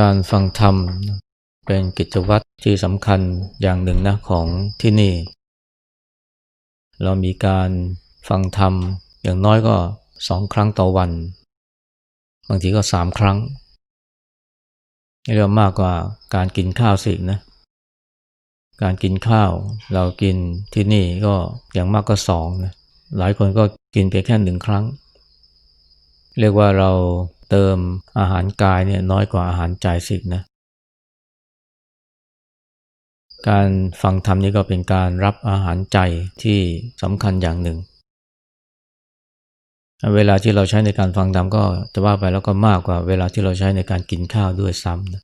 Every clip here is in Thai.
การฟังธรรมเป็นกิจวัตรที่สำคัญอย่างหนึ่งนะของที่นี่ เรามีการฟังธรรมอย่างน้อยก็สองครั้งต่อวัน บางทีก็สามครั้งเรียกมากกว่าการกินข้าวสินะ การกินข้าวเรากินที่นี่ก็อย่างมากก็สองนะหลายคนก็กินเพียงแค่หนึ่งครั้ง เรียกว่าเรา เติมอาหารกายเนี่ยน้อยกว่าอาหารใจสินะการฟังธรรมนี่ก็เป็นการรับอาหารใจที่สำคัญอย่างหนึ่ง เวลาที่เราใช้ในการฟังธรรมก็จะว่าไปแล้วก็มากกว่าเวลาที่เราใช้ในการกินข้าวด้วยซ้ำนะ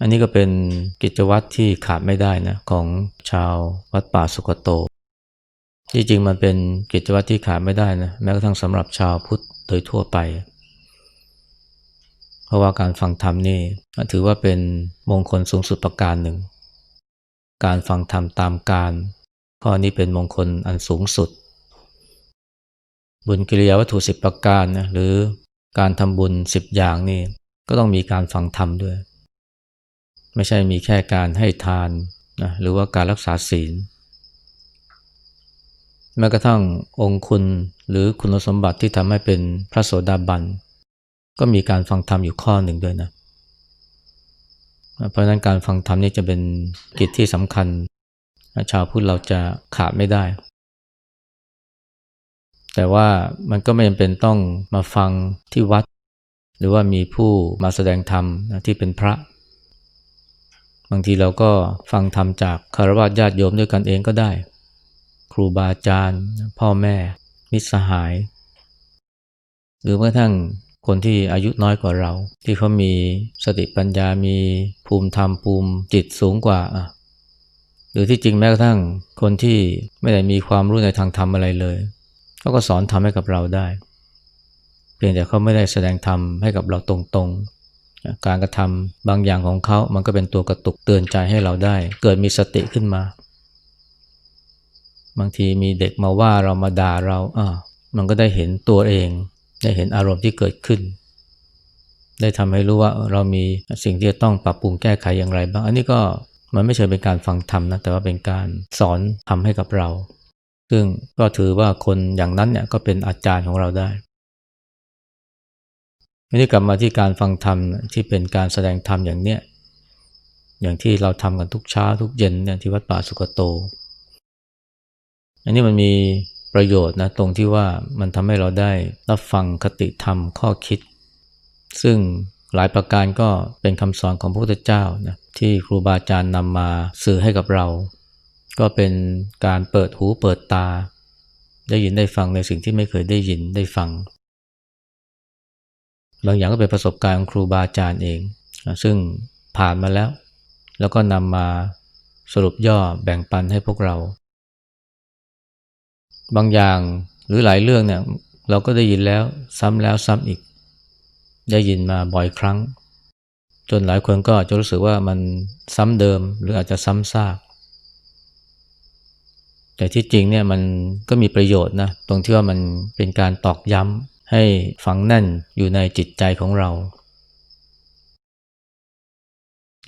อันนี้ก็เป็นกิจวัตรที่ขาดไม่ได้นะของชาววัดป่าสุกโต ที่จริงมันเป็นกิจวัตรที่ขาดไม่ได้นะแม้กระทั่งสำหรับชาวพุทธ โดยทั่วไป เพราะว่าการฟังธรรมนี่ถือว่าเป็นมงคลสูงสุดประการหนึ่ง การฟังธรรมตามการ ข้อนี้เป็นมงคลอันสูงสุด บุญกิริยาวัตถุสิบประการนะหรือการทำบุญสิบอย่างนี่ก็ต้องมีการฟังธรรมด้วย ไม่ใช่มีแค่การให้ทานนะหรือว่าการรักษาศีล แม้กระทั่งองคุณหรือคุณสมบัติที่ทำให้เป็นพระโสดาบัน ก็มีการฟังธรรมอยู่ข้อหนึ่งด้วยนะ เพราะฉะนั้นการฟังธรรมนี่จะเป็นกิจที่สำคัญ ชาวพุทธเราจะขาดไม่ได้ แต่ว่ามันก็ไม่จำเป็นต้องมาฟังที่วัด หรือว่ามีผู้มาแสดงธรรมที่เป็นพระ บางทีเราก็ฟังธรรมจากคารวะญาติโยมด้วยกันเองก็ได้ ครูบาอาจารย์ พ่อแม่ มิตรสหาย หรือแม้กระทั่งคนที่อายุน้อยกว่าเรา ที่เขามีสติปัญญามีภูมิธรรมภูมิจิตสูงกว่า หรือที่จริงแม้กระทั่งคนที่ไม่ได้มีความรู้ในทางธรรมอะไรเลยเขาก็สอนธรรมให้กับเราได้ เพียงแต่เขาไม่ได้แสดงธรรมให้กับเราตรงๆ การกระทำบางอย่างของเขามันก็เป็นตัวกระตุกเตือนใจให้เราได้ เกิดมีสติขึ้นมา บางทีมีเด็กมาว่าเรามาด่าเราอ่ามันก็ได้เห็นตัวเอง ได้เห็นอารมณ์ที่เกิดขึ้น ได้ทำให้รู้ว่าเรามีสิ่งที่จะต้องปรับปรุงแก้ไขอย่างไรบ้าง อันนี้ก็มันไม่ใช่เป็นการฟังธรรมนะ แต่ว่าเป็นการสอนทำให้กับเรา ซึ่งก็ถือว่าคนอย่างนั้นเนี่ยก็เป็นอาจารย์ของเราได้ทีนี้กลับมาที่การฟังธรรมที่เป็นการแสดงธรรมอย่างเนี้ยอย่างที่เราทำกันทุกเช้าทุกเย็นเนี่ยที่วัดป่าสุกโต อันนี้มันมีประโยชน์นะตรงที่ว่ามันทำให้เราได้รับฟังคติธรรมข้อคิด ซึ่งหลายประการก็เป็นคำสอนของพระพุทธเจ้านะที่ครูบาอาจารย์นำมาสื่อให้กับเรา ก็เป็นการเปิดหูเปิดตา ได้ยินได้ฟังในสิ่งที่ไม่เคยได้ยินได้ฟังบางอย่างก็เป็นประสบการณ์ของครูบาอาจารย์เอง ซึ่งผ่านมาแล้ว แล้วก็นำมาสรุปย่อแบ่งปันให้พวกเรา บางอย่างหรือหลายเรื่องเนี่ยเราก็ได้ยินแล้วซ้ำแล้วซ้ำอีก ได้ยินมาบ่อยครั้ง จนหลายคนก็จะรู้สึกว่ามันซ้ำเดิมหรืออาจจะซ้ำซาก แต่ที่จริงเนี่ยมันก็มีประโยชน์นะตรงที่ว่ามันเป็นการตอกย้ำให้ฝังแน่นอยู่ในจิตใจของเรา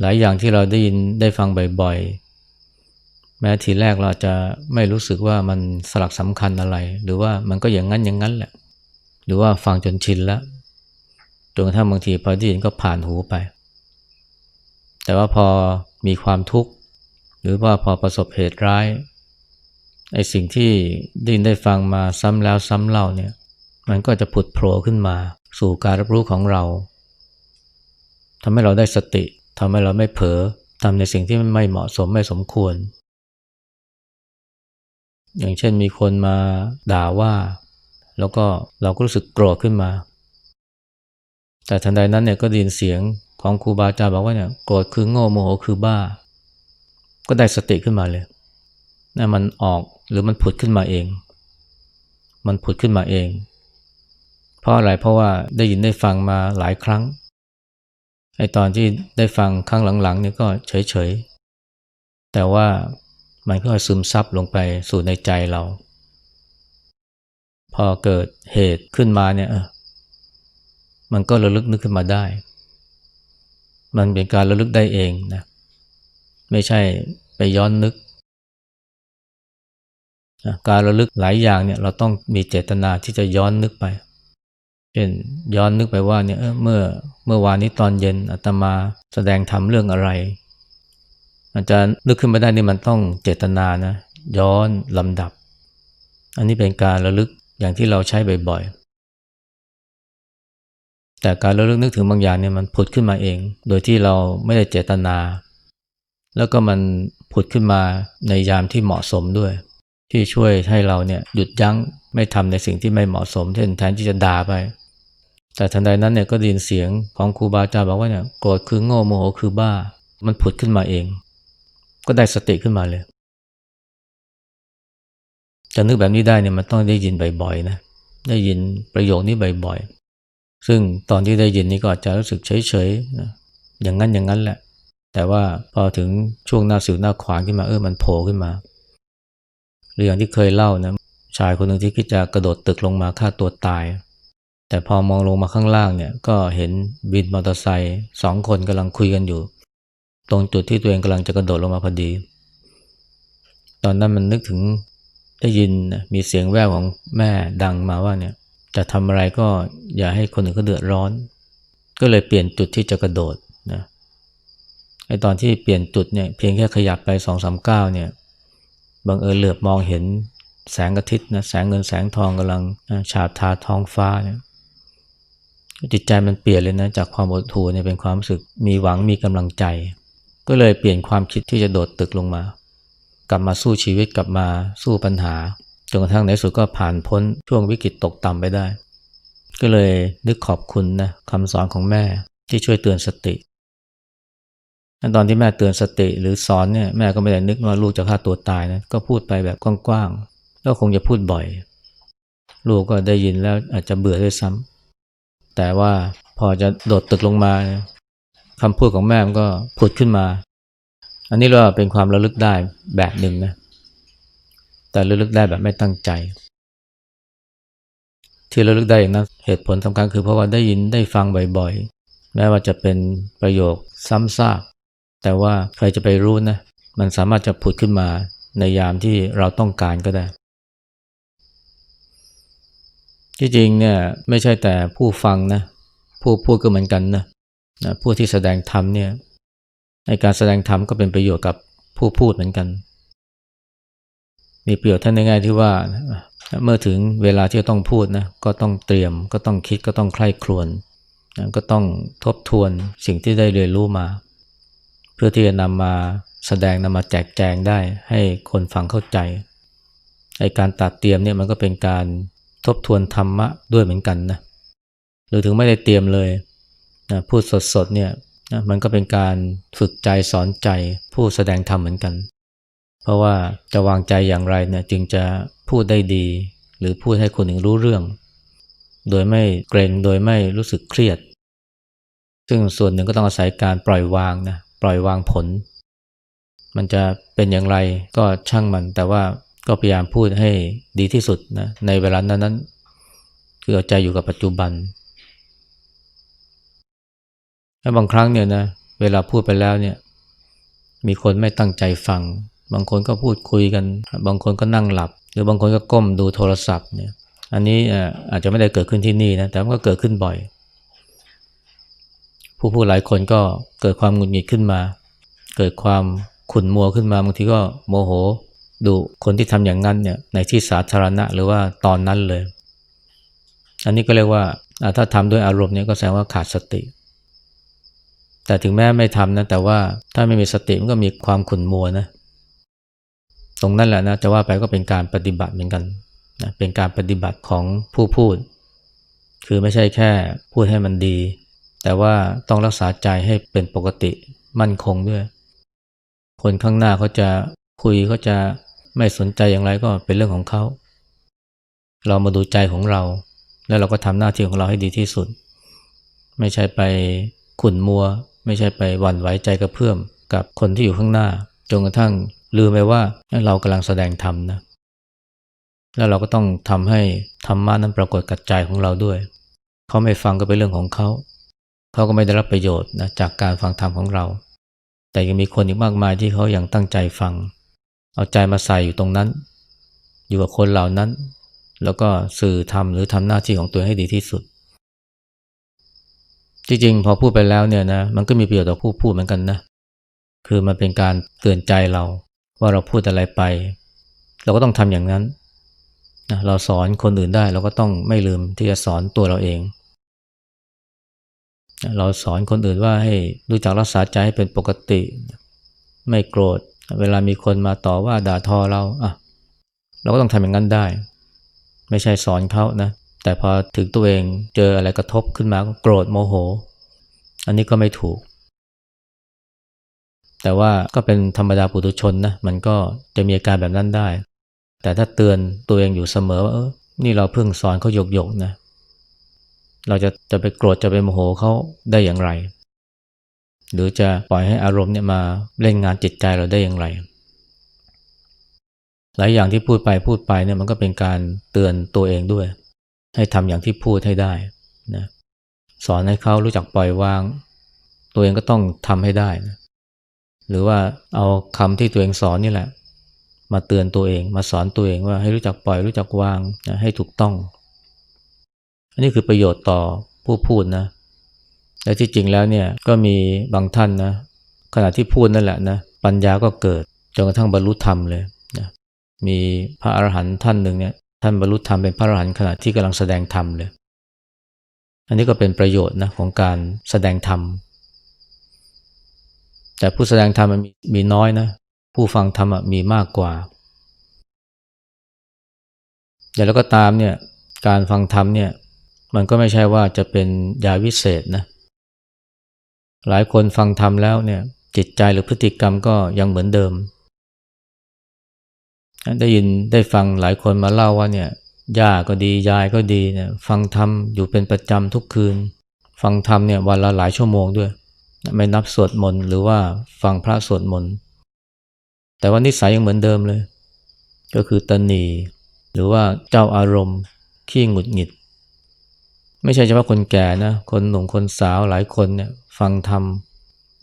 หลายอย่างที่เราได้ยินได้ฟังบ่อย แม้ทีแรกเราจะไม่รู้สึกว่ามันสลักสำคัญอะไร หรือว่ามันก็อย่างนั้นอย่างนั้นแหละ หรือว่าฟังจนชินแล้วจนกระทั่งบางทีพอได้ยินก็ผ่านหูไป แต่ว่าพอมีความทุกข์ หรือว่าพอประสบเหตุร้ายไอ้สิ่งที่ได้ยินได้ฟังมาซ้ำแล้วซ้ำเล่าเนี่ย มันก็จะผุดโผล่ขึ้นมา สู่การรับรู้ของเราทำให้เราได้สติทำให้เราไม่เผลอทำในสิ่งที่ไม่เหมาะสมไม่สมควร อย่างเช่นมีคนมาด่าว่า แล้วก็เราก็รู้สึกโกรธขึ้นมา แต่ทันใดนั้นเนี่ยก็ได้ยินเสียงของครูบาอาจารย์บอกว่าเนี่ยโกรธคือโง่โมโหคือบ้า ก็ได้สติขึ้นมาเลยนั่นมันออกหรือมันผุดขึ้นมาเอง มันผุดขึ้นมาเอง เพราะอะไรเพราะว่าได้ยินได้ฟังมาหลายครั้งไอตอนที่ได้ฟังครั้งหลังๆเนี่ยก็เฉยๆแต่ว่า มันก็ซึมซับลงไปสู่ในใจเรา พอเกิดเหตุขึ้นมาเนี่ยมันก็ระลึกนึกขึ้นมาได้ มันเป็นการระลึกได้เองนะ ไม่ใช่ไปย้อนนึกนะการระลึกหลายอย่างเนี่ยเราต้องมีเจตนาที่จะย้อนนึกไป เช่นย้อนนึกไปว่าเนี่ยเเมื่อเมื่อวานนี้ตอนเย็นอาตมาแสดงทำเรื่องอะไร อาจจะนึกขึ้นมาได้นี่มันต้องเจตนานะ ย้อนลำดับ อันนี้เป็นการระลึกอย่างที่เราใช้บ่อยๆ แต่การระลึกนึกถึงบางอย่างเนี่ยมันผุดขึ้นมาเอง โดยที่เราไม่ได้เจตนา แล้วก็มันผุดขึ้นมาในยามที่เหมาะสมด้วย ที่ช่วยให้เราเนี่ยหยุดยั้งไม่ทำในสิ่งที่ไม่เหมาะสมเช่นแทนที่จะด่าไป แต่ทันใดนั้นเนี่ยก็ได้ยินเสียงของครูบาอาจารย์บอกว่าเนี่ยโกรธคือโง่โมโหคือบ้า มันผุดขึ้นมาเอง ก็ได้สติขึ้นมาเลย จะนึกแบบนี้ได้เนี่ยมันต้องได้ยินบ่อยๆนะ ได้ยินประโยคนี้บ่อยๆ ซึ่งตอนที่ได้ยินนี่ก็อาจจะรู้สึกเฉยๆนะอย่างนั้นอย่างนั้นแหละ แต่ว่าพอถึงช่วงหน้าสิวหน้าขวางขึ้นมาเออมันโผล่ขึ้นมาหรืออย่างที่เคยเล่านะชายคนหนึ่งที่คิดจะกระโดดตึกลงมาฆ่าตัวตาย แต่พอมองลงมาข้างล่างเนี่ยก็เห็นวินมอเตอร์ไซค์สองคนกำลังคุยกันอยู่ ตรงจุดที่ตัวเองกำลังจะกระโดดลงมาพอดี ตอนนั้นมันนึกถึงได้ยินมีเสียงแววของแม่ดังมาว่าเนี่ยจะทำอะไรก็อย่าให้คนอื่นเขาเดือดร้อน ก็เลยเปลี่ยนจุดที่จะกระโดดนะไอตอนที่เปลี่ยนจุดเนี่ยเพียงแค่ขยับไปสองสามก้าวเนี่ยบังเอิญเหลือบมองเห็นแสงอาทิตย์นะแสงเงินแสงทองกำลังฉาบทาท้องฟ้าเนี่ยจิตใจมันเปลี่ยนเลยนะจากความอดทูเนี่ยเป็นความรู้สึกมีหวังมีกำลังใจ ก็เลยเปลี่ยนความคิดที่จะโดดตึกลงมา กลับมาสู้ชีวิตกลับมาสู้ปัญหาจนกระทั่งในสุดก็ผ่านพ้นช่วงวิกฤตตกต่ำไปได้ ก็เลยนึกขอบคุณนะคำสอนของแม่ที่ช่วยเตือนสติตอนที่แม่เตือนสติหรือสอนเนี่ยแม่ก็ไม่ได้นึกว่าลูกจะฆ่าตัวตายนะก็พูดไปแบบกว้างๆแล้วคงจะพูดบ่อย ลูกก็ได้ยินแล้วอาจจะเบื่อด้วยซ้ำแต่ว่าพอจะโดดตึกลงมา คำพูดของแม่มันก็ผุดขึ้นมา อันนี้เราเป็นความระลึกได้แบบหนึ่งนะ แต่ระลึกได้แบบไม่ตั้งใจ ที่ระลึกได้อย่างนั้นเหตุผลสำคัญคือเพราะว่าได้ยินได้ฟังบ่อยๆ แม้ว่าจะเป็นประโยคซ้ำซาก แต่ว่าใครจะไปรู้นะ มันสามารถจะผุดขึ้นมาในยามที่เราต้องการก็ได้ ที่จริงเนี่ยไม่ใช่แต่ผู้ฟังนะ ผู้พูดก็เหมือนกันนะ นะผู้ที่แสดงธรรมเนี่ยในการแสดงธรรมก็เป็นประโยชน์กับผู้พูดเหมือนกัน มีประโยชน์ท่านในแง่ที่ว่า เมื่อถึงเวลาที่จะต้องพูดนะก็ต้องเตรียมก็ต้องคิดก็ต้องใคร่ครวญนะก็ต้องทบทวนสิ่งที่ได้เรียนรู้มา เพื่อที่จะนำมาแสดงนำมาแจกแจงได้ให้คนฟังเข้าใจไอการตัดเตรียมเนี่ยมันก็เป็นการทบทวนธรรมะด้วยเหมือนกันนะหรือถึงไม่ได้เตรียมเลย นะพูดสดๆเนี่ยนะมันก็เป็นการฝึกใจสอนใจผู้แสดงธรรมเหมือนกัน เพราะว่าจะวางใจอย่างไรเนี่ยจึงจะพูดได้ดี หรือพูดให้คนอื่นรู้เรื่อง โดยไม่เกรงโดยไม่รู้สึกเครียด ซึ่งส่วนหนึ่งก็ต้องอาศัยการปล่อยวางนะปล่อยวางผล มันจะเป็นอย่างไรก็ช่างมัน แต่ว่าก็พยายามพูดให้ดีที่สุดนะในเวลานั้นนั้นคือเอาใจอยู่กับปัจจุบัน แล้วบางครั้งเนี่ยนะเวลาพูดไปแล้วเนี่ย มีคนไม่ตั้งใจฟัง บางคนก็พูดคุยกัน บางคนก็นั่งหลับ หรือบางคนก็ก้มดูโทรศัพท์เนี่ย อันนี้อาจจะไม่ได้เกิดขึ้นที่นี่นะแต่มันก็เกิดขึ้นบ่อย ผู้พูดหลายคนก็เกิดความหงุดหงิดขึ้นมา เกิดความขุ่นมัวขึ้นมาบางทีก็โมโหดูคนที่ทำอย่างนั้นเนี่ยในที่สาธารณะหรือว่าตอนนั้นเลย อันนี้ก็เรียกว่าถ้าทำด้วยอารมณ์เนี่ยก็แสดงว่าขาดสติ แต่ถึงแม้ไม่ทำนะแต่ว่าถ้าไม่มีสติมันก็มีความขุ่นมัวนะ ตรงนั้นแหละนะจะว่าไปก็เป็นการปฏิบัติเหมือนกันนะเป็นการปฏิบัติของผู้พูด คือไม่ใช่แค่พูดให้มันดี แต่ว่าต้องรักษาใจให้เป็นปกติมั่นคงด้วย คนข้างหน้าเขาจะคุยเขาจะไม่สนใจอย่างไรก็เป็นเรื่องของเขา เรามาดูใจของเรา แล้วเราก็ทำหน้าที่ของเราให้ดีที่สุด ไม่ใช่ไปขุ่นมัว ไม่ใช่ไปหวั่นไหวใจกระเพื่อมกับคนที่อยู่ข้างหน้าจนกระทั่งลืมไปว่าเรากำลังแสดงธรรมนะแล้วเราก็ต้องทำให้ธรรมะนั้นปรากฏกับใจของเราด้วย เขาไม่ฟังก็เป็นเรื่องของเขา เขาก็ไม่ได้รับประโยชน์นะจากการฟังธรรมของเรา แต่ยังมีคนอีกมากมายที่เขายังตั้งใจฟัง เอาใจมาใส่อยู่ตรงนั้น อยู่กับคนเหล่านั้น แล้วก็สื่อทำหรือทำหน้าที่ของตัวให้ดีที่สุด จริงๆ พอพูดไปแล้วเนี่ยนะมันก็มีประโยชน์ต่อผู้พูดเหมือนกันนะ คือมันเป็นการเตือนใจเราว่าเราพูดอะไรไป เราก็ต้องทำอย่างนั้นนะเราสอนคนอื่นได้เราก็ต้องไม่ลืมที่จะสอนตัวเราเอง เราสอนคนอื่นว่าให้รู้จักรักษาใจให้เป็นปกติ ไม่โกรธ เวลามีคนมาต่อว่าด่าทอเราอะเราก็ต้องทำอย่างนั้นได้ ไม่ใช่สอนเขานะ แต่พอถึงตัวเองเจออะไรกระทบขึ้นมาก็โกรธโมโห อันนี้ก็ไม่ถูก แต่ว่าก็เป็นธรรมดาปุถุชนนะมันก็จะมีอาการแบบนั้นได้ แต่ถ้าเตือนตัวเองอยู่เสมอว่าเออนี่เราเพิ่งสอนเขาหยกหยกนะ เราจะจะไปโกรธจะไปโมโหเขาได้อย่างไร หรือจะปล่อยให้อารมณ์เนี่ยมาเล่นงานจิตใจเราได้อย่างไร หลายอย่างที่พูดไปพูดไปเนี่ยมันก็เป็นการเตือนตัวเองด้วย ให้ทำอย่างที่พูดให้ได้นะสอนให้เขารู้จักปล่อยวาง ตัวเองก็ต้องทำให้ได้นะหรือว่าเอาคำที่ตัวเองสอนนี่แหละ มาเตือนตัวเอง มาสอนตัวเองว่าให้รู้จักปล่อยรู้จักวางนะให้ถูกต้อง อันนี้คือประโยชน์ต่อผู้พูดนะ และที่จริงแล้วเนี่ยก็มีบางท่านนะขณะที่พูดนั่นแหละนะปัญญาก็เกิดจนกระทั่งบรรลุธรรมเลยนะมีพระอรหันต์ท่านหนึ่งเนี่ย ท่านบรรลุธรรมเป็นพระอรหันต์ขณะที่กำลังแสดงธรรมเลย อันนี้ก็เป็นประโยชน์นะของการแสดงธรรม แต่ผู้แสดงธรรมมันมีมีน้อยนะ ผู้ฟังธรรมมีมากกว่าอย่างแล้วก็ตามเนี่ยการฟังธรรมเนี่ยมันก็ไม่ใช่ว่าจะเป็นยาวิเศษนะ หลายคนฟังธรรมแล้วเนี่ยจิตใจหรือพฤติกรรมก็ยังเหมือนเดิม ได้ยินได้ฟังหลายคนมาเล่าว่าเนี่ยย่าก็ดียายก็ดีเนี่ยฟังธรรมอยู่เป็นประจำทุกคืน ฟังธรรมเนี่ยวันละหลายชั่วโมงด้วย ไม่นับสวดมนต์หรือว่าฟังพระสวดมนต์แต่ว่านิสัยยังเหมือนเดิมเลย ก็คือตนีหรือว่าเจ้าอารมณ์ขี้หงุดหงิด ไม่ใช่เฉพาะคนแก่นะคนหนุ่มคนสาวหลายคนเนี่ยฟังธรรม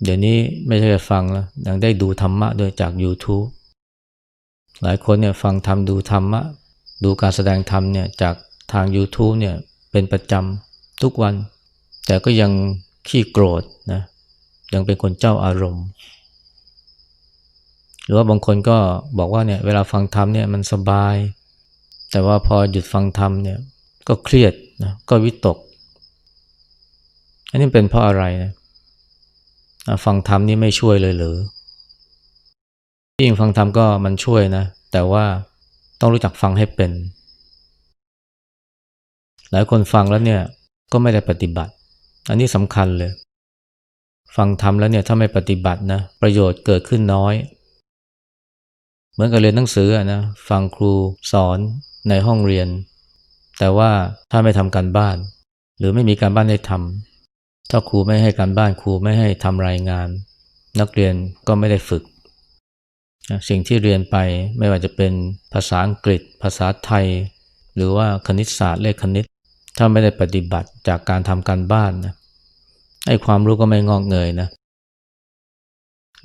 เดี๋ยวนี้ไม่ใช่แค่ฟังแล้วยังได้ดูธรรมะด้วยจาก YouTube หลายคนเนี่ยฟังธรรมดูธรรมะดูการแสดงธรรมเนี่ยจากทาง YouTube เนี่ยเป็นประจำทุกวัน แต่ก็ยังขี้โกรธนะยังเป็นคนเจ้าอารมณ์ หรือว่าบางคนก็บอกว่าเนี่ยเวลาฟังธรรมเนี่ยมันสบาย แต่ว่าพอหยุดฟังธรรมเนี่ยก็เครียดนะก็วิตก อันนี้เป็นเพราะอะไรนะอะฟังธรรมนี่ไม่ช่วยเลยหรือ ที่งฟังธรรมก็มันช่วยนะ แต่ว่าต้องรู้จักฟังให้เป็น หลายคนฟังแล้วเนี่ยก็ไม่ได้ปฏิบัติ อันนี้สำคัญเลย ฟังธรรมแล้วเนี่ยถ้าไม่ปฏิบัตินะประโยชน์เกิดขึ้นน้อย เหมือนกับเรียนหนังสืออนะฟังครูสอนในห้องเรียน แต่ว่าถ้าไม่ทำการบ้าน หรือไม่มีการบ้านให้ทำถ้าครูไม่ให้การบ้านครูไม่ให้ทำรายงาน นักเรียนก็ไม่ได้ฝึก สิ่งที่เรียนไปไม่ว่าจะเป็นภาษาอังกฤษ ภาษาไทย หรือว่าคณิตศาสตร์เลขคณิต ถ้าไม่ได้ปฏิบัติจากการทำการบ้านนะไอ้ความรู้ก็ไม่งอกเงยนะ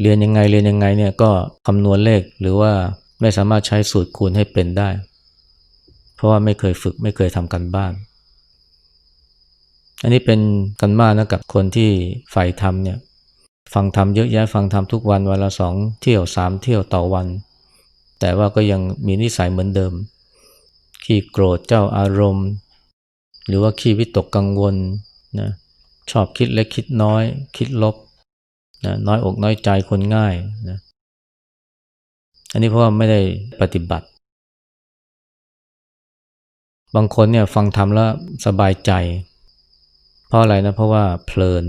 เรียนยังไงเรียนยังไงเนี่ยก็คำนวณเลขหรือว่าไม่สามารถใช้สูตรคูณให้เป็นได้ เพราะว่าไม่เคยฝึกไม่เคยทำการบ้าน อันนี้เป็นกันมากนะกับคนที่ใฝ่ธรรมเนี่ย ฟังธรรมเยอะแยะฟังธรรมทุกวันวันละสองเที่ยวสามเที่ยวต่อวัน แต่ว่าก็ยังมีนิสัยเหมือนเดิม ขี้โกรธเจ้าอารมณ์ หรือว่าขี้วิตกกังวลนะชอบคิดเล็กคิดน้อย คิดลบนะน้อยอกน้อยใจคนง่ายนะอันนี้เพราะว่าไม่ได้ปฏิบัติ บางคนเนี่ยฟังธรรมแล้วสบายใจ เพราะอะไรนะเพราะว่าเพลิน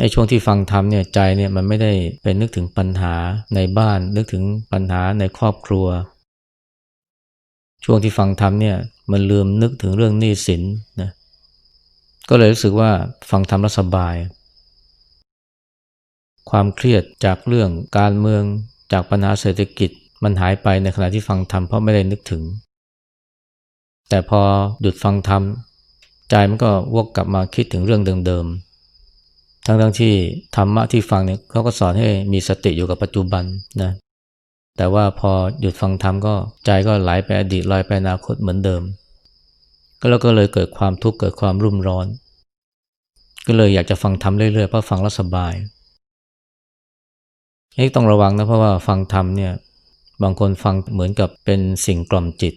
ไอ้ช่วงที่ฟังธรรมเนี่ยใจเนี่ยมันไม่ได้เป็นนึกถึงปัญหาในบ้าน นึกถึงปัญหาในครอบครัว ช่วงที่ฟังธรรมเนี่ยมันลืมนึกถึงเรื่องหนี้สินนะก็เลยรู้สึกว่าฟังธรรมแล้วสบาย ความเครียดจากเรื่องการเมืองจากปัญหาเศรษฐกิจมันหายไปในขณะที่ฟังธรรมเพราะไม่ได้นึกถึง แต่พอหยุดฟังธรรมใจมันก็วกกลับมาคิดถึงเรื่องเดิมๆ ทั้งทั้งที่ธรรมะที่ฟังเนี่ยเขาก็สอนให้มีสติอยู่กับปัจจุบันนะแต่ว่าพอหยุดฟังธรรมก็ใจก็ไหลไปอดีตลอยไปอนาคตเหมือนเดิม ก็แล้วก็เลยเกิดความทุกข์เกิดความรุ่มร้อน ก็เลยอยากจะฟังธรรมเรื่อยๆเพราะฟังแล้วสบายนี่ต้องระวังนะเพราะว่าฟังธรรมเนี่ยบางคนฟังเหมือนกับเป็นสิ่งกล่อมจิต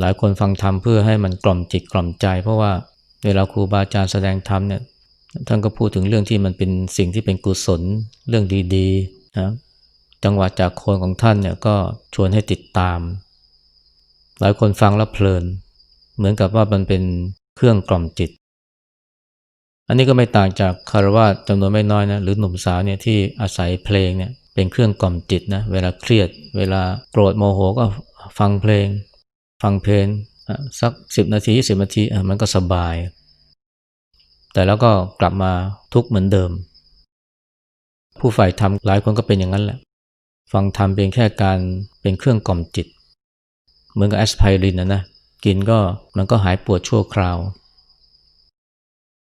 หลายคนฟังธรรมเพื่อให้มันกล่อมจิตกล่อมใจ เพราะว่าเวลาครูบาอาจารย์แสดงธรรมเนี่ย ท่านก็พูดถึงเรื่องที่มันเป็นสิ่งที่เป็นกุศลเรื่องดีๆนะจังหวะจากโคนของท่านเนี่ยก็ชวนให้ติดตาม หลายคนฟังแล้วเพลิน เหมือนกับว่ามันเป็นเครื่องกล่อมจิต อันนี้ก็ไม่ต่างจากคารวะจำนวนไม่น้อยนะหรือหนุ่มสาวเนี่ยที่อาศัยเพลงเนี่ยเป็นเครื่องกล่อมจิตนะเวลาเครียด เวลาโกรธโมโหก็ฟังเพลง ฟังเพลงสักสิบนาทียี่สิบนาทีมันก็สบาย แต่แล้วก็กลับมาทุกข์เหมือนเดิม ผู้ฝ่ายธรรมหลายคนก็เป็นอย่างนั้นแหละ ฟังธรรมเพียงแค่การเป็นเครื่องกล่อมจิต เหมือนกับแอสไพรินนะนะ กินก็มันก็หายปวดชั่วคราว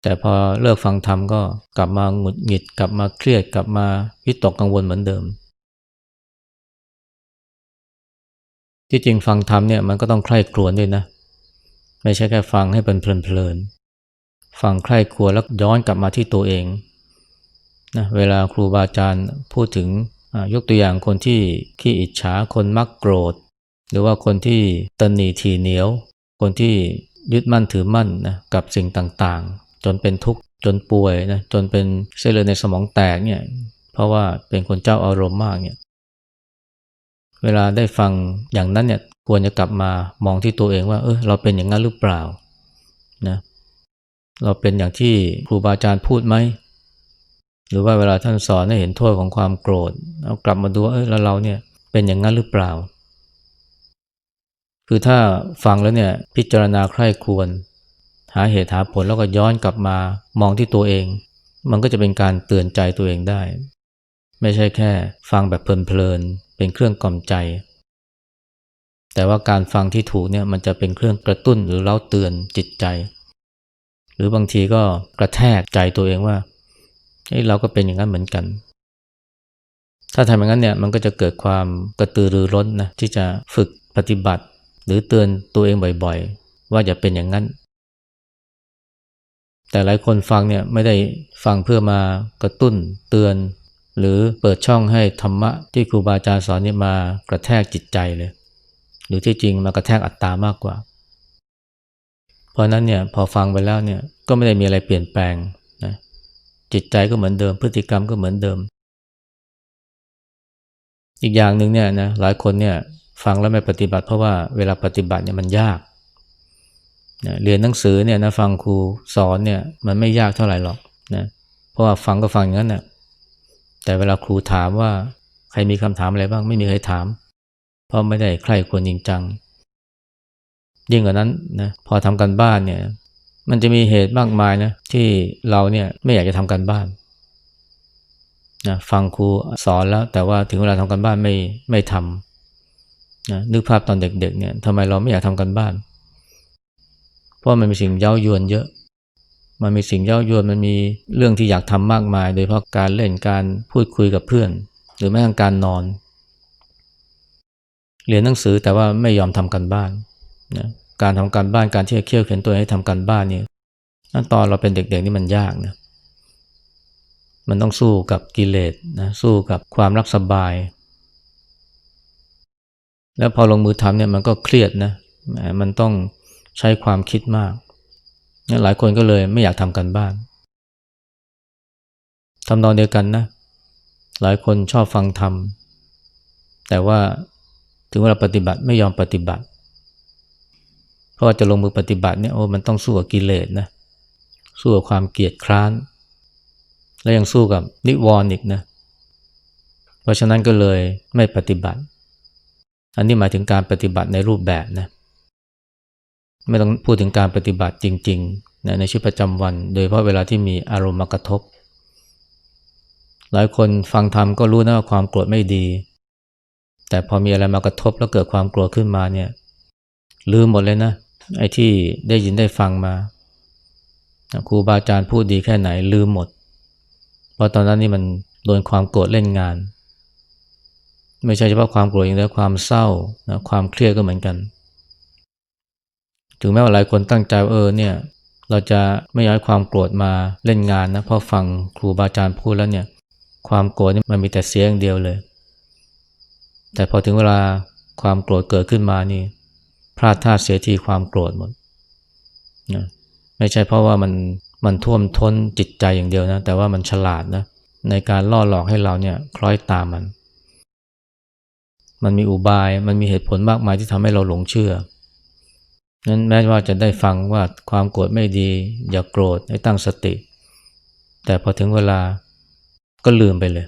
แต่พอเลิกฟังธรรมก็กลับมาหงุดหงิด กลับมาเครียดกลับมาวิตกกังวลเหมือนเดิม ที่จริงฟังธรรมเนี่ยมันก็ต้องใคร่ครวญด้วยนะ ไม่ใช่แค่ฟังให้เป็นเพลิน ฟังใคร่ครวแล้วย้อนกลับมาที่ตัวเองนะเวลาครูบาอาจารย์พูดถึงยกตัวอย่างคนที่ขี้อิจฉาคนมักโกรธ หรือว่าคนที่ตนหนีทีเหนียว คนที่ยึดมั่นถือมั่นนะกับสิ่งต่างๆ จนเป็นทุกข์จนป่วยนะจนเป็นเส้นเลือดในสมองแตกเนี่ยเพราะว่าเป็นคนเจ้าอารมณ์มากเนี่ยเวลาได้ฟังอย่างนั้นเนี่ยควรจะกลับมามองที่ตัวเองว่าเออเราเป็นอย่างนั้นหรือเปล่านะ เราเป็นอย่างที่ครูบาอาจารย์พูดไหม หรือว่าเวลาท่านสอนให้เห็นโทษของความโกรธเอากลับมาดูเออแล้วเราเนี่ยเป็นอย่างนั้นหรือเปล่า คือถ้าฟังแล้วเนี่ยพิจารณาใคร่ควร หาเหตุหาผลแล้วก็ย้อนกลับมามองที่ตัวเอง มันก็จะเป็นการเตือนใจตัวเองได้ ไม่ใช่แค่ฟังแบบเพลินๆเป็นเครื่องกล่อมใจ แต่ว่าการฟังที่ถูกเนี่ยมันจะเป็นเครื่องกระตุ้นหรือเล้าเตือนจิตใจ หรือบางทีก็กระแทกใจตัวเองว่าเฮ้ยเราก็เป็นอย่างนั้นเหมือนกัน ถ้าทำอย่างนั้นเนี่ยมันก็จะเกิดความกระตือรือร้นนะที่จะฝึกปฏิบัติ หรือเตือนตัวเองบ่อยๆ ว่าอย่าเป็นอย่างนั้น แต่หลายคนฟังเนี่ยไม่ได้ฟังเพื่อมากระตุ้นเตือน หรือเปิดช่องให้ธรรมะที่ครูบาอาจารย์สอนนี่มากระแทกจิตใจเลย หรือที่จริงมากระแทกอัตตามากกว่า เพราะนั้นเนี่ยพอฟังไปแล้วเนี่ยก็ไม่ได้มีอะไรเปลี่ยนแปลงนะจิตใจก็เหมือนเดิม พฤติกรรมก็เหมือนเดิม อีกอย่างหนึ่งเนี่ยนะหลายคนเนี่ยฟังแล้วไม่ปฏิบัติ เพราะว่าเวลาปฏิบัติเนี่ยมันยากนะเรียนหนังสือเนี่ยนะฟังครูสอนเนี่ยมันไม่ยากเท่าไหร่หรอกนะเพราะว่าฟังก็ฟังอย่างนั้นนะ่ะแต่เวลาครูถามว่าใครมีคำถามอะไรบ้างไม่มีใครถาม เพราะไม่ได้ใครควรจริงจัง ยิ่งกว่านั้นนะพอทำกันบ้านเนี่ยมันจะมีเหตุมากมายนะที่เราเนี่ยไม่อยากจะทำกันบ้านนะฟังครูสอนแล้ว แต่ว่าถึงเวลาทำกันบ้านไม่ไม่ทำนะนึกภาพตอนเด็ก ๆ เนี่ยทำไมเราไม่อยากทำกันบ้าน เพราะมันมีสิ่งเย้ายวนเยอะ มันมีสิ่งเย้ายวนมันมีเรื่องที่อยากทำมากมาย โดยเฉพาะการเล่นการพูดคุยกับเพื่อน หรือแม้กระทั่งการนอน เรียนหนังสือแต่ว่าไม่ยอมทำกันบ้านนะ การทำการบ้านการที่จะเคี่ยวเข็นตัวให้ทำการบ้านเนี่ยนั่นตอนเราเป็นเด็กๆนี่มันยากนะมันต้องสู้กับกิเลสนะสู้กับความรักสบาย แล้วพอลงมือทำเนี่ยมันก็เครียดนะแหมมันต้องใช้ความคิดมากหลายคนก็เลยไม่อยากทำกันบ้านทำนองเดียวกันนะหลายคนชอบฟังธรรมแต่ว่าถึงเวลาปฏิบัติไม่ยอมปฏิบัติ เพราะว่าจะลงมือปฏิบัติเนี่ยโอ้มันต้องสู้กับกิเลสนะสู้กับความเกลียดคร้าน และยังสู้กับนิวรณ์อีกนะเพราะฉะนั้นก็เลยไม่ปฏิบัติ อันนี้หมายถึงการปฏิบัติในรูปแบบนะไม่ต้องพูดถึงการปฏิบัติจริงๆนะในชีวิตประจำวัน โดยเฉพาะเวลาที่มีอารมณ์มากระทบ หลายคนฟังธรรมก็รู้นะว่าความโกรธไม่ดี แต่พอมีอะไรมากระทบแล้วเกิดความโกรธขึ้นมาเนี่ยลืมหมดเลยนะ ไอ้ที่ได้ยินได้ฟังมาครูบาอาจารย์พูดดีแค่ไหนลืมหมด เพราะตอนนั้นนี่มันโดนความโกรธเล่นงาน ไม่ใช่เฉพาะความโกรธอย่างเดียวความเศร้านะความเครียดก็เหมือนกัน ถึงแม้ว่าหลายคนตั้งใจเออเนี่ยเราจะไม่ย้ายความโกรธมาเล่นงานนะพราะฟังครูบาอาจารย์พูดแล้วเนี่ย ความโกรธนี่มันมีแต่เสียงเดียวเลย แต่พอถึงเวลาความโกรธเกิดขึ้นมานี่ พลาดท่าเสียทีความโกรธหมดนะไม่ใช่เพราะว่ามันมันท่วมท้นจิตใจอย่างเดียวนะแต่ว่ามันฉลาดนะในการล่อหลอกให้เราเนี่ยคล้อยตามมัน มันมีอุบายมันมีเหตุผลมากมายที่ทำให้เราหลงเชื่อนั้นแม้ว่าจะได้ฟังว่าความโกรธไม่ดี อย่ากโกรธให้ตั้งสติ แต่พอถึงเวลาก็ลืมไปเลย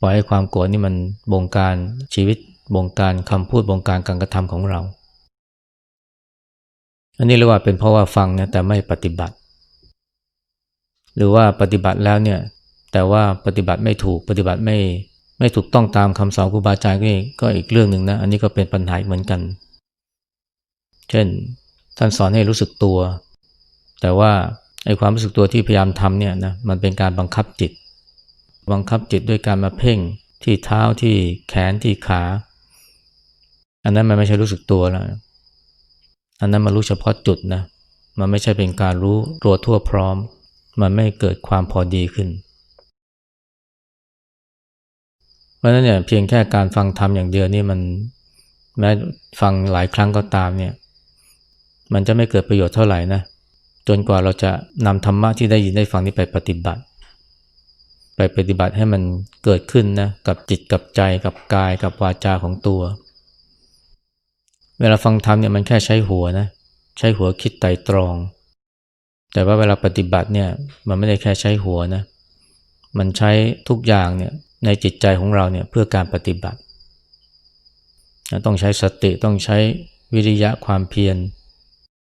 ปล่อยให้ความโกรธนี่มันบงการชีวิต บงการคำพูดบงการการกระทำของเรา อันนี้เรียกว่าเป็นเพราะว่าฟังเนี่ยแต่ไม่ปฏิบัติ หรือว่าปฏิบัติแล้วเนี่ยแต่ว่าปฏิบัติไม่ถูกปฏิบัติไม่ไม่ถูกต้องตามคำสอนครูบาอาจารย์ก็อีกเรื่องหนึ่งนะอันนี้ก็เป็นปัญหาเหมือนกัน เช่นท่านสอนให้รู้สึกตัว แต่ว่าไอ้ความรู้สึกตัวที่พยายามทำเนี่ยนะมันเป็นการบังคับจิต บังคับจิตด้วยการมาเพ่งที่เท้าที่แขนที่ขา อันนั้นมันไม่ใช่รู้สึกตัวแล้ว อันนั้นมันรู้เฉพาะจุดนะ มันไม่ใช่เป็นการรู้ตัวทั่วพร้อม มันไม่เกิดความพอดีขึ้น เพราะฉะนั้นเนี่ยเพียงแค่การฟังธรรมอย่างเดียวนี่มันแม้ฟังหลายครั้งก็ตามเนี่ย มันจะไม่เกิดประโยชน์เท่าไหร่นะ จนกว่าเราจะนำธรรมะที่ได้ยินได้ฟังนี้ไปปฏิบัติ ไปปฏิบัติให้มันเกิดขึ้นนะกับจิตกับใจกับกายกับวาจาของตัว เวลาฟังธรรมเนี่ยมันแค่ใช้หัวนะใช้หัวคิดไตรตรอง แต่ว่าเวลาปฏิบัติเนี่ยมันไม่ได้แค่ใช้หัวนะมันใช้ทุกอย่างเนี่ยในจิตใจของเราเนี่ยเพื่อการปฏิบัติ ต้องใช้สติต้องใช้วิริยะความเพียร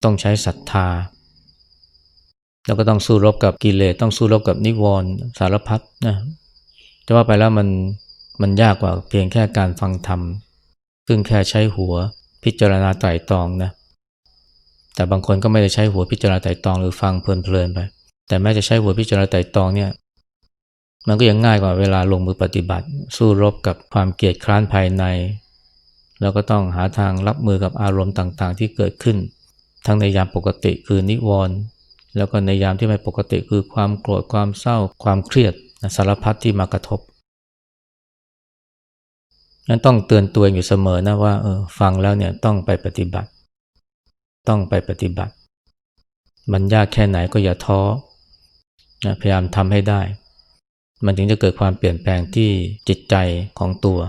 ต้องใช้ศรัทธา แล้วก็ต้องสู้รบกับกิเลสต้องสู้รบกับนิวรณ์สารพัดนะจะว่าไปแล้วมันมันยากกว่าเพียงแค่การฟังธรรมซึ่งแค่ใช้หัว พิจารณาไตรตรองนะ แต่บางคนก็ไม่ได้ใช้หัวพิจารณาไตรตรองหรือฟังเพลินๆไป แต่แม้จะใช้หัวพิจารณาไตรตรองเนี่ย มันก็ยังง่ายกว่าเวลาลงมือปฏิบัติ สู้รบกับความเกลียดคร้านภายใน แล้วก็ต้องหาทางรับมือกับอารมณ์ต่างๆ ที่เกิดขึ้น ทั้งในยามปกติคือนิวรณ์ แล้วก็ในยามที่ไม่ปกติคือความโกรธ ความเศร้า ความเครียดสารพัดที่มากระทบ นั้นต้องเตือนตัวเองอยู่เสมอนะว่าเออฟังแล้วเนี่ยต้องไปปฏิบัติ ต้องไปปฏิบัติ มันยากแค่ไหนก็อย่าท้อนะพยายามทำให้ได้ มันถึงจะเกิดความเปลี่ยนแปลงที่จิตใจของตัว